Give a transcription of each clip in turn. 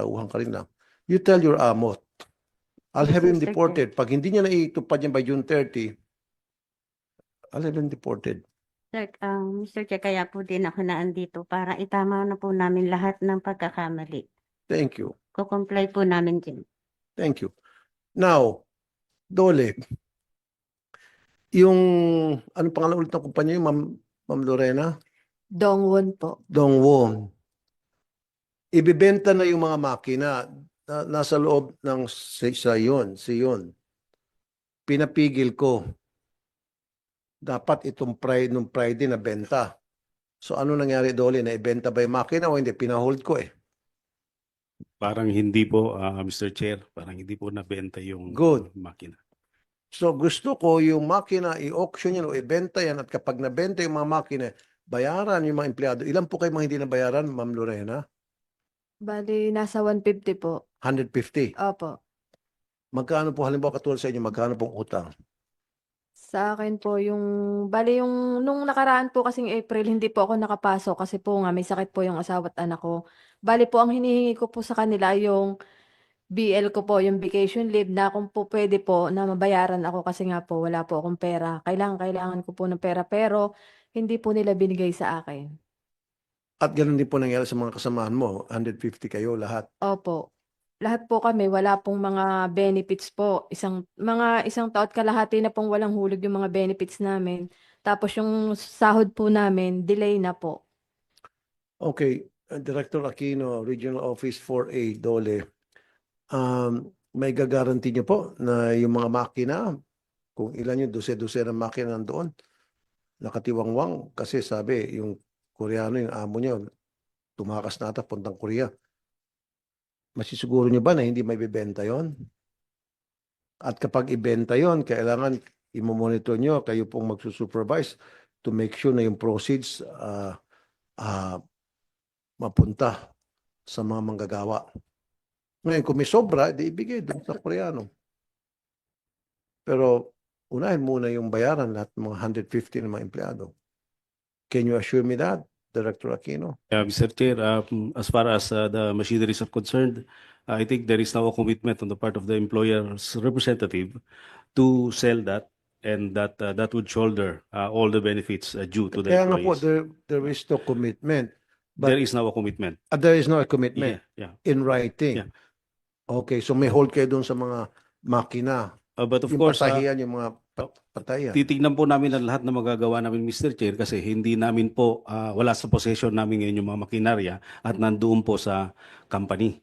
tauhan ka rin lang. You tell your amo, I'll have him deported. Pag hindi niya naitupad yan by June 30, I'll have him deported. Sir, um, Mr. Chair, kaya po din ako naandito para itama na po namin lahat ng pagkakamali. Thank you. Kukomply po namin din. Thank you. Now, Dole, yung, anong pangalan ulit ng kumpanya yung Ma'am, Ma'am Lorena? Dongwon po. Dongwon. Ibibenta na yung mga makina na nasa loob ng si- sa yun, si yun. Pinapigil ko. Dapat itong Friday, nung Friday na benta. So ano nangyari Dole? Na ibenta ba yung makina o hindi? Pinahold ko eh. Parang hindi po, ah, Mr. Chair, parang hindi po nabenta yung Good. makina. So gusto ko yung makina, i-auction yan o ibenta yan at kapag nabenta yung mga makina, bayaran yung mga empleyado. Ilan po kayo mga hindi nabayaran, Ma'am Lorena? Bali, nasa 150 po. 150. Opo. Magkano po, halimbawa katulad sa inyo, magkano pong utang? Sa akin po yung, bali yung, nung nakaraan po kasing April, hindi po ako nakapasok kasi po nga may sakit po yung asawa at anak ko. Bali po, ang hinihingi ko po sa kanila yung BL ko po, yung vacation leave na kung po pwede po na mabayaran ako kasi nga po wala po akong pera. Kailangan, kailangan ko po ng pera pero hindi po nila binigay sa akin. At ganun din po nangyari sa mga kasamahan mo, 150 kayo lahat. Opo. Lahat po kami, wala pong mga benefits po. Isang, mga isang taot kalahati na pong walang hulog yung mga benefits namin. Tapos yung sahod po namin, delay na po. Okay, uh, Director Aquino, Regional Office 4A, Dole. Um, may gagaranti niyo po na yung mga makina, kung ilan yung dose-dose ng makina nandoon, nakatiwangwang kasi sabi yung Koreano, yung amo niyo, tumakas na ata puntang Korea. Masisiguro niyo ba na hindi may bibenta yon? At kapag ibenta yon, kailangan imomonitor niyo, kayo pong magsusupervise to make sure na yung proceeds ah, ah, mapunta sa mga manggagawa. Ngayon, kung may sobra, di ibigay doon sa Koreano. Pero unahin muna yung bayaran lahat ng mga 150 ng mga empleyado. Can you assure me that, Director Aquino? Yeah, Mr. Chair, um, as far as uh, the machineries are concerned, I think there is now a commitment on the part of the employer's representative to sell that and that uh, that would shoulder uh, all the benefits uh, due to the Kaya nga po, employees. there, there is no commitment. There But is now a commitment. uh, there is no commitment Yeah, yeah. in writing. Yeah. Okay, so may hold kayo doon sa mga makina. Uh, but of yung course, uh, yung mga pat- patayan. titignan po namin ang lahat na magagawa namin, Mr. Chair, kasi hindi namin po, uh, wala sa possession namin ngayon yung mga makinarya at nandoon po sa company.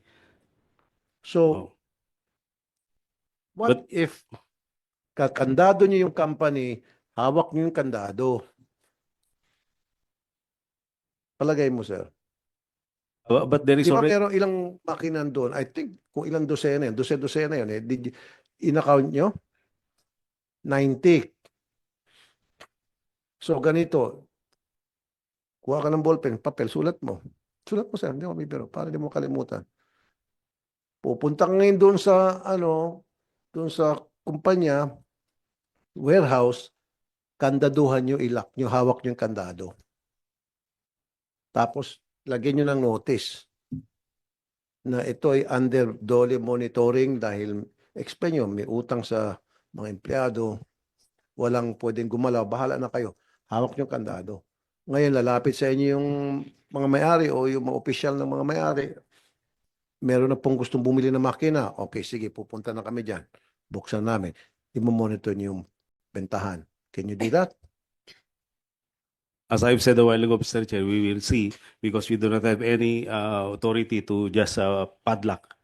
So, Oh. what if kakandado niyo yung company, hawak niyo yung kandado? Palagay mo, sir. Uh, but there is Di ba already, pero ilang makina doon? I think kung ilang dosena yun, dose-dosena yun, eh, did, you- in-account nyo? 90. So, ganito. Kuha ka ng ballpen, papel, sulat mo. Sulat mo, sir. Hindi ako bibiro. Para di mo kalimutan. Pupunta ka ngayon doon sa, ano, doon sa kumpanya, warehouse, kandaduhan nyo, ilak nyo, hawak nyo yung kandado. Tapos, lagyan nyo ng notice na ito ay under DOLE monitoring dahil explain nyo, may utang sa mga empleyado, walang pwedeng gumalaw, bahala na kayo. Hawak yung kandado. Ngayon, lalapit sa inyo yung mga may-ari o yung mga opisyal ng mga may-ari. Meron na pong gustong bumili ng makina. Okay, sige, pupunta na kami dyan. Buksan namin. Imo-monitor nyo yung bentahan. Can you do that? as I've said a while ago, Mr. Chair, we will see because we do not have any uh, authority to just uh, padlock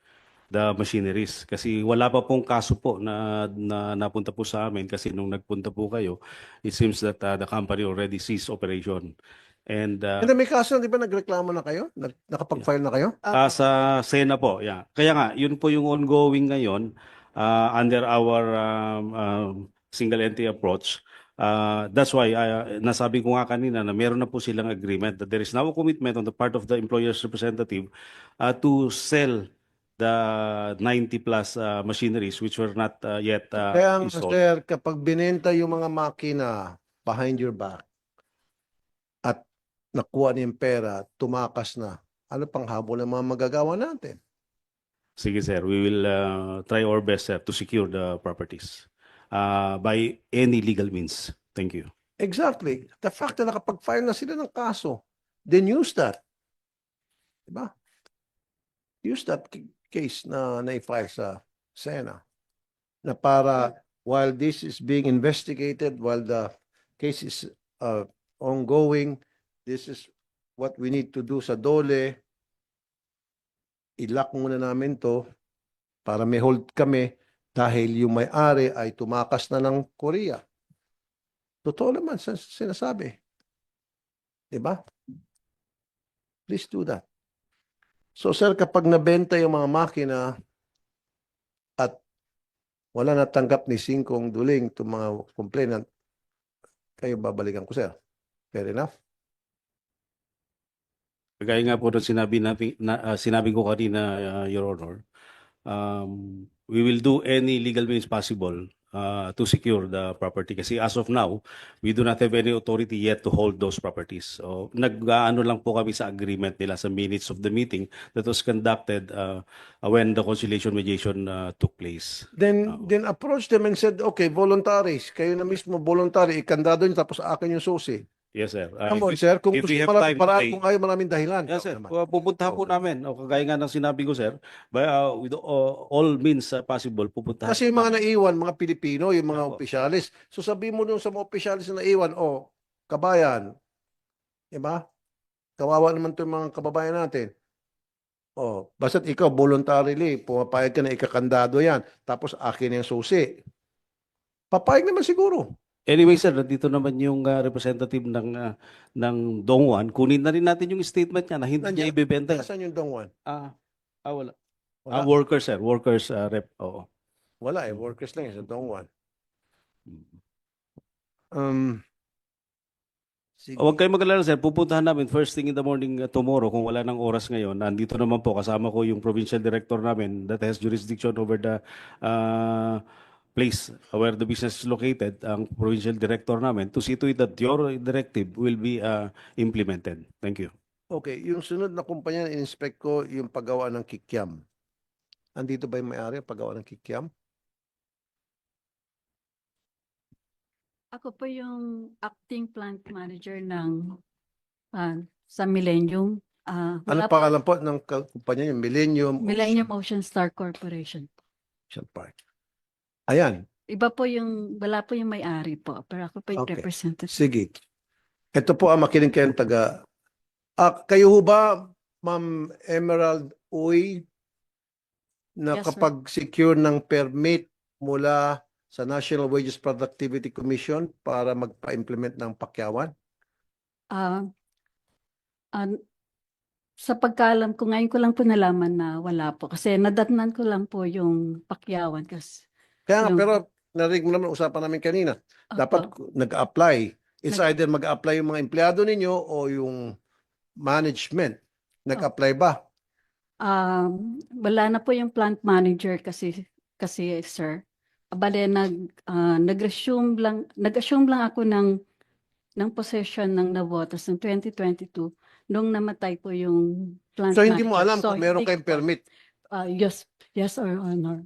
the machineries. Kasi wala pa pong kaso po na, na napunta po sa amin kasi nung nagpunta po kayo, it seems that uh, the company already ceased operation. And uh, And then may kaso, di ba nagreklamo na kayo? Nag- nakapag-file na kayo? Ah, sa Sena po, yeah. Kaya nga, yun po yung ongoing ngayon uh, under our um, um, single entity approach. Uh, that's why uh, nasabi ko nga kanina na meron na po silang agreement that there is now a commitment on the part of the employer's representative uh, to sell the 90 plus uh, machineries which were not uh, yet uh, Kaya nga, installed. sir, kapag binenta yung mga makina behind your back at nakuha niya yung pera, tumakas na, ano pang habol ng mga magagawa natin? Sige sir, we will uh, try our best sir to secure the properties uh, by any legal means. Thank you. Exactly. The fact na nakapag-file na sila ng kaso, then use that. Diba? Use that case na na-file sa Sena. Na para while this is being investigated, while the case is uh, ongoing, this is what we need to do sa dole. Ilak muna namin to para may hold kami dahil yung may-ari ay tumakas na ng Korea. Totoo naman sa sinasabi. Di ba? Please do that. So sir, kapag nabenta yung mga makina at wala natanggap ni Singkong Duling itong mga complainant, kayo babalikan ko sir. Fair enough? Kagaya nga po ng sinabi natin, na, ah, sinabi ko kanina, ah, Your Honor, um, we will do any legal means possible uh, to secure the property. Kasi as of now, we do not have any authority yet to hold those properties. So, nag-ano lang po kami sa agreement nila sa minutes of the meeting that was conducted uh, when the conciliation mediation uh, took place. Then, Oo. then approach them and said, okay, voluntaries. Kayo na mismo voluntary, ikandado nyo tapos akin yung susi. Yes, sir. Uh, Come on, sir. Kung gusto pala, time paraan kung ayaw maraming dahilan. Yes, sir. Naman. Pu- Pupuntahan po Okay. namin. O kagaya nga ng sinabi ko, sir, by, uh, with uh, all means uh, possible, pupuntahan. Kasi yung mga naiwan, mga Pilipino, yung mga Opo. opisyalis. So sabihin mo dun sa mga opisyalis na naiwan, oh, kabayan, di ba? Kawawa naman to yung mga kababayan natin. Oh, basta't ikaw voluntarily, pumapayag ka na ikakandado yan, tapos akin yung susi. Papayag naman siguro. Anyway, sir, nandito naman yung uh, representative ng uh, ng Dongwan. Kunin na rin natin yung statement niya na hindi niya Nandiyan. ibebenta. Saan yung dongwan? Ah, ah wala. Wala, Ah, workers, sir. Workers uh, rep. Oo. wala eh, workers lang eh, sa dongwan. Um, sige. Huwag kayong mag-alala, sir. Pupuntahan namin first thing in the morning uh, tomorrow kung wala ng oras ngayon. Nandito naman po kasama ko yung provincial director namin that has jurisdiction over the uh, place where the business is located, ang provincial director namin, to see to it that your directive will be uh, implemented. Thank you. Okay, yung sunod na kumpanya na in-inspect ko, yung paggawa ng kikiam. Andito ba yung may-ari ang paggawa ng kikiam? Ako po yung acting plant manager ng ah, sa Millennium. Ah, Ano wala po- pangalan po ng ka- kumpanya yung Millennium Millennium Ocean Star Corporation. Ocean Park? Ayan, Iba po yung, wala po yung may-ari po, pero ako po yung Okay. representative. sige. Ito po ang makinig kayong taga... Ah, kayo ho ba, Ma'am Emerald Uy, na Yes, sir. kapag secure ng permit mula sa National Wages Productivity Commission para magpa-implement ng pakyawan? Ah, ah, sa pagkaalam ko, ngayon ko lang po nalaman na wala po. Kasi nadatnan ko lang po yung pakyawan. Kasi, Kaya nga, Yung- pero narinig mo naman, usapan namin kanina, dapat nag-apply. It's Nag- either mag-apply yung mga empleyado ninyo o yung management. Nag-apply ba? Um, wala na po yung plant manager kasi kasi sir. Bale nag ah, nag-assume lang nag-assume lang ako ng ng possession ng Navotas ng 2022 nung namatay po yung plant So, hindi mo manager. alam So, kung meron hindi kayong permit. Ah, yes, yes or honor.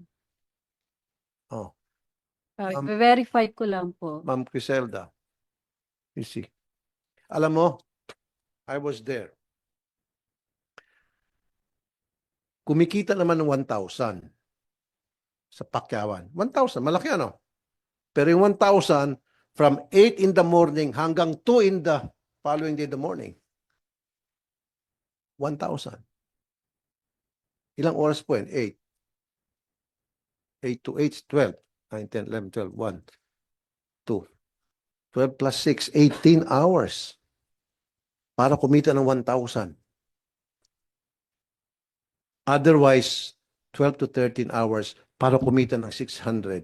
Uh, Um, verify ko lang po. Ma'am Criselda. You see. Alam mo, I was there. Kumikita naman ng 1,000 sa Pakyawan. 1,000, malaki ano? Pero yung 1,000 from 8 in the morning hanggang 2 in the following day in the morning. 1,000. Ilang oras po yun? 8. 8 to 8, 12. 9, 10, 11, 12, 1, 2. 12 plus 6, 18 hours para kumita ng 1,000. Otherwise, 12 to 13 hours para kumita ng 600.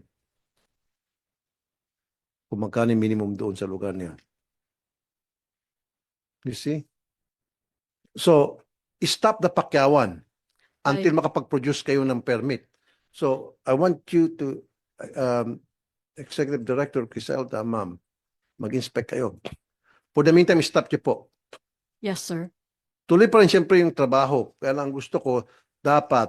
Kung magkano minimum doon sa lugar niya. You see? So, stop the pakyawan until makapag-produce kayo ng permit. So, I want you to, um, Executive Director Criselda, ma'am, mag-inspect kayo. For the meantime, stop niyo po. Yes, sir. Tuloy pa rin siyempre yung trabaho. Kaya lang gusto ko, dapat